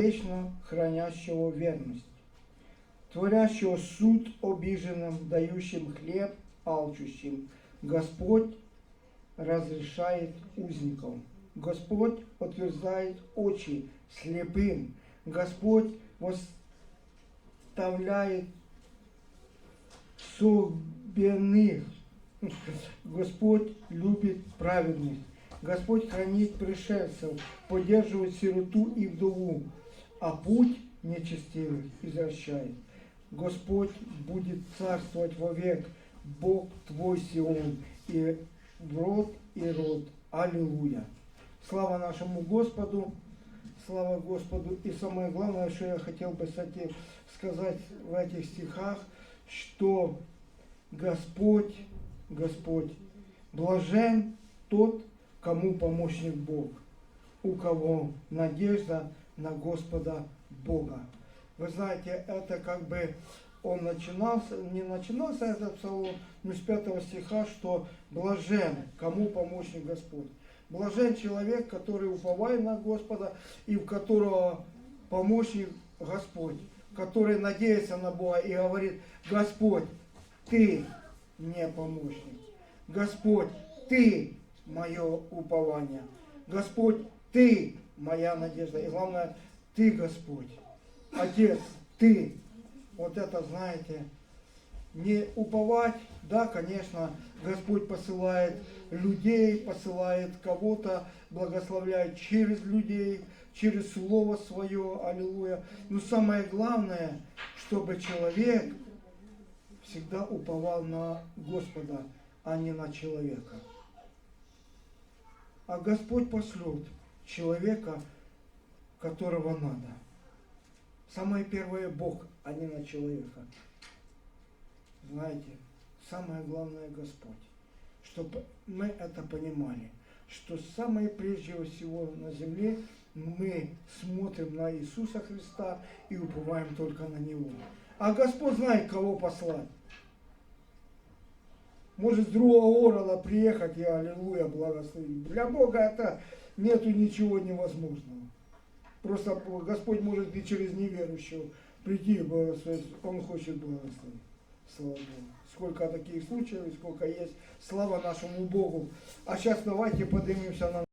вечно хранящего верность, творящего суд обиженным, дающим хлеб алчущим. Господь разрешает узникам. Господь утверждает очи слепым. Господь восставляет собенных. Господь любит праведность. Господь хранит пришельцев, поддерживает сироту и вдову, а путь нечестивых извращает. Господь будет царствовать вовек, Бог твой Сион, и род и род. Аллилуйя. Слава нашему Господу, слава Господу. И самое главное, что я хотел бы кстати, сказать в этих стихах, что Господь, Господь, блажен тот, кому помощник Бог, у кого надежда на Господа Бога. Вы знаете, это как бы он начинался, не начинался этот псалом, но с пятого стиха, что блажен, кому помощник Господь. Блажен человек, который уповает на Господа и у которого помощник Господь, который надеется на Бога и говорит, Господь, Ты мне помощник. Господь, Ты мое упование. Господь, Ты моя надежда. И главное, Ты, Господь. Отец, Ты. Вот это, знаете, не уповать, да, конечно, Господь посылает людей, посылает кого-то, благословляет через людей, через Слово Свое, аллилуйя. Но самое главное, чтобы человек всегда уповал на Господа, а не на человека. А Господь пошлет человека, которого надо. Самое первое Бог, а не на человека. Знаете, самое главное Господь. Чтобы мы это понимали, что самое прежде всего на земле мы смотрим на Иисуса Христа и уповаем только на Него. А Господь знает, кого послать. Может с другого города приехать и аллилуйя благословить. Для Бога это нету ничего невозможного. Просто Господь может и через неверующего прийти и благословить. Он хочет благословить. Слава Богу. Сколько таких случаев, сколько есть. Слава нашему Богу. А сейчас давайте поднимемся на